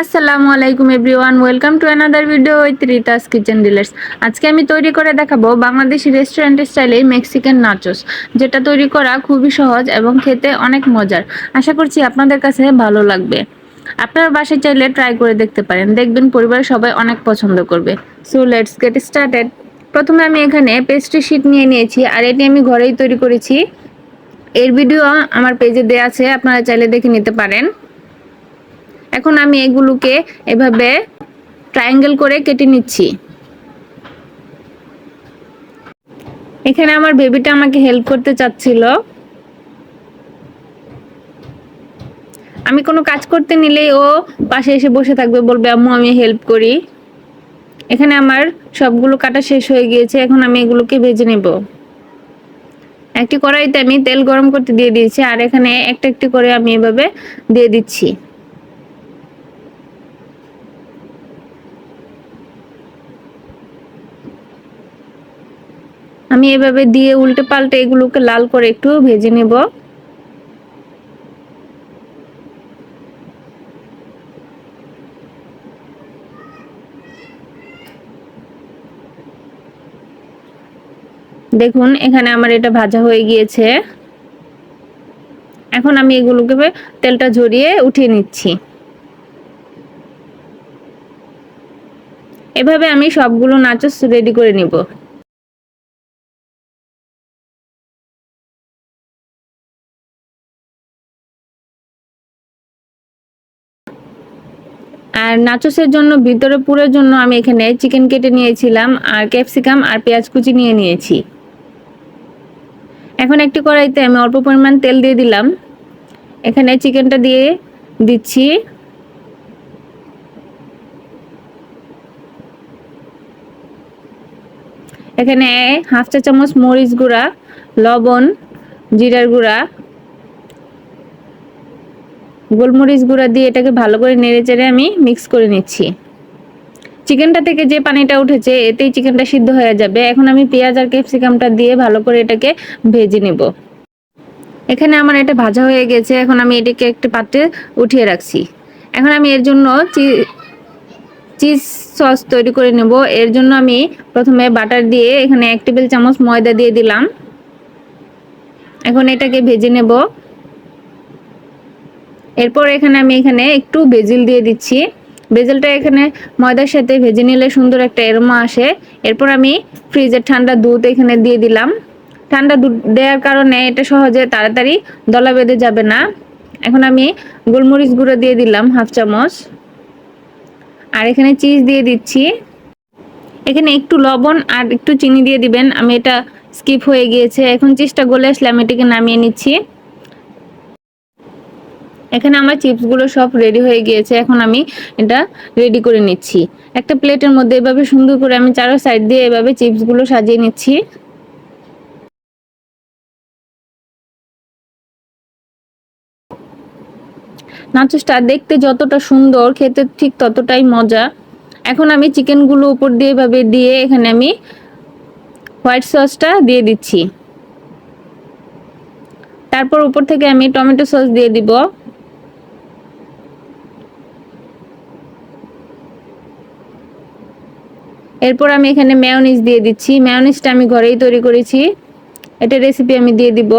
আসসালামু আলাইকুম everyone, welcome to another video with Rita's kitchen dealers আজকে আমি তৈরি করে দেখাবো বাংলাদেশি রেস্টুরেন্ট স্টাইলে মেক্সিকান নাচোস যেটা তৈরি করা খুবই সহজ এবং খেতে অনেক মজার। আশা করছি আপনাদের কাছে ভালো লাগবে। আপনার বাসায় চাইলে ট্রাই করে দেখতে পারেন। দেখবেন পরিবারের সবাই অনেক পছন্দ করবে। সো লেটস গেট স্টার্টেড প্রথমে আমি এখানে পেস্ট্রি শিট নিয়ে নিয়েছি, আর এটি আমি ঘরেই তৈরি করেছি। এর ভিডিও আমার পেজে দেওয়া আছে, আপনারা চাইলে দেখে নিতে পারেন। এখন আমি এগুলোকে এভাবে ট্রায়াঙ্গেল করে কেটে নিচ্ছি। এখানে আমার বেবিটা আমাকে হেল্প করতে চাচ্ছিল। আমি কোনো কাজ করতে নিলেই ও পাশে এসে বসে থাকবে, বলবে, আম্মু, আমি হেল্প করি। এখানে আমার সবগুলো কাটা শেষ হয়ে গিয়েছে, এখন আমি এগুলোকে ভেজে নেব। একটি কড়াইতে আমি তেল গরম করতে দিয়ে দিয়েছি, আর এখানে একটা একটি করে আমি এভাবে দিয়ে দিচ্ছি। আমি এভাবে দিয়ে উল্টে পাল্টে এগুলোকে লাল করে একটু ভেজে নেব। দেখুন, এখানে আমার এটা ভাজা হয়ে গিয়েছে। এখন আমি এগুলোকে তেলটা ঝরিয়ে উঠিয়ে নিচ্ছি। এভাবে আমি সবগুলো নাচস রেডি করে নিব। আর নাচোসের জন্য, ভিতরে পুরের জন্য আমি এখানে চিকেন কেটে নিয়েছিলাম, আর ক্যাপসিকাম আর পেঁয়াজ কুচি নিয়ে নিয়েছি। এখন একটি কড়াইতে আমি অল্প পরিমাণ তেল দিয়ে দিলাম। এখানে চিকেনটা দিয়ে দিচ্ছি। এখানে হাফ চা চামচ মরিচ গুঁড়া, লবণ, জিরার গুঁড়া গোলমরিচ গুঁড়া দিয়ে এটাকে ভালো করে নেড়ে চেড়ে আমি মিক্স করে নিচ্ছি। চিকেনটা থেকে যে পানিটা উঠেছে, এতেই চিকেনটা সিদ্ধ হয়ে যাবে। এখন আমি পেঁয়াজ আর ক্যাপসিকামটা দিয়ে ভালো করে এটাকে ভেজে নেব। এখানে আমার এটা ভাজা হয়ে গেছে, এখন আমি এটাকে একটা পাত্রে উঠিয়ে রাখছি। এখন আমি এর জন্য চিজ সস তৈরি করে নেব। এর জন্য আমি প্রথমে বাটার দিয়ে এখানে এক টেবিল চামচ ময়দা দিয়ে দিলাম। এখন এটাকে ভেজে নেব। এরপর এখানে আমি এখানে একটু বেজিল দিয়ে দিচ্ছি। বেজেলটা এখানে ময়দার সাথে ভেজে নিলে সুন্দর একটা এরমা আসে। এরপর আমি ফ্রিজের ঠান্ডা দুধ এখানে দিয়ে দিলাম। ঠান্ডা দুধ দেওয়ার কারণে এটা সহজে তাড়াতাড়ি দলা বেঁধে যাবে না। এখন আমি গোলমরিচ গুঁড়ো দিয়ে দিলাম হাফ চামচ। আর এখানে চিজ দিয়ে দিচ্ছি। এখানে একটু লবণ আর একটু চিনি দিয়ে দিবেন। আমি এটা স্কিপ হয়ে গিয়েছে। এখন চিজটা গলে আসলে আমি এটাকে নামিয়ে নিচ্ছি। এখানে আমার চিপসগুলো সব রেডি হয়ে গিয়েছে। এখন আমি এটা রেডি করে নিচ্ছি। একটা প্লেটের মধ্যে এভাবে সুন্দর করে আমি চারো সাইড দিয়ে এভাবে চিপসগুলো সাজিয়ে নিচ্ছি। নাচসটা দেখতে যতটা সুন্দর, খেতে ঠিক ততটাই মজা। এখন আমি চিকেনগুলো উপর দিয়ে এভাবে দিয়ে এখানে আমি হোয়াইট সসটা দিয়ে দিচ্ছি। তারপর উপর থেকে আমি টমেটো সস দিয়ে দিব। এরপর আমি এখানে মেয়নিজ দিয়ে দিচ্ছি। মেয়নিজটা আমি ঘরেই তৈরি করেছি। এটা রেসিপি আমি দিয়ে দিব।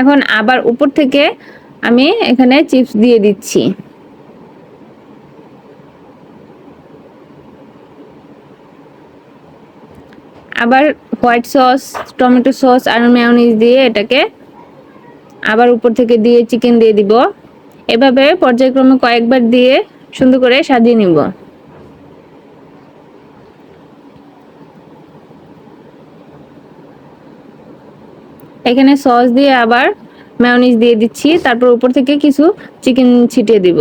এখন আবার উপর থেকে আমি এখানে চিপস দিয়ে দিচ্ছি। আবার হোয়াইট সস টমেটো সস আর মেয়নিজ দিয়ে এটাকে আবার উপর থেকে দিয়ে চিকেন দিয়ে দিব। এভাবে পর্যায়ক্রমে কয়েকবার দিয়ে সুন্দর করে সাজিয়ে নিব। এখানে সস দিয়ে আবার ম্যায়োনিজ দিয়ে দিচ্ছি, তারপর উপর থেকে কিছু চিকেন ছিটিয়ে দিব।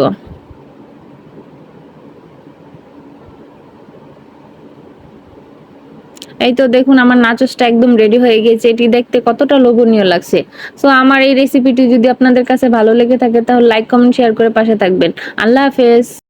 এই তো দেখুন আমার নাচসটা একদম রেডি হয়ে গেছে এটি দেখতে কতটা লোভনীয় লাগছে। সো আমার এই রেসিপিটি যদি আপনাদের কাছে ভালো লেগে থাকে, তাহলে লাইক কমেন্ট শেয়ার করে পাশে থাকবেন। আল্লাহ হাফেজ।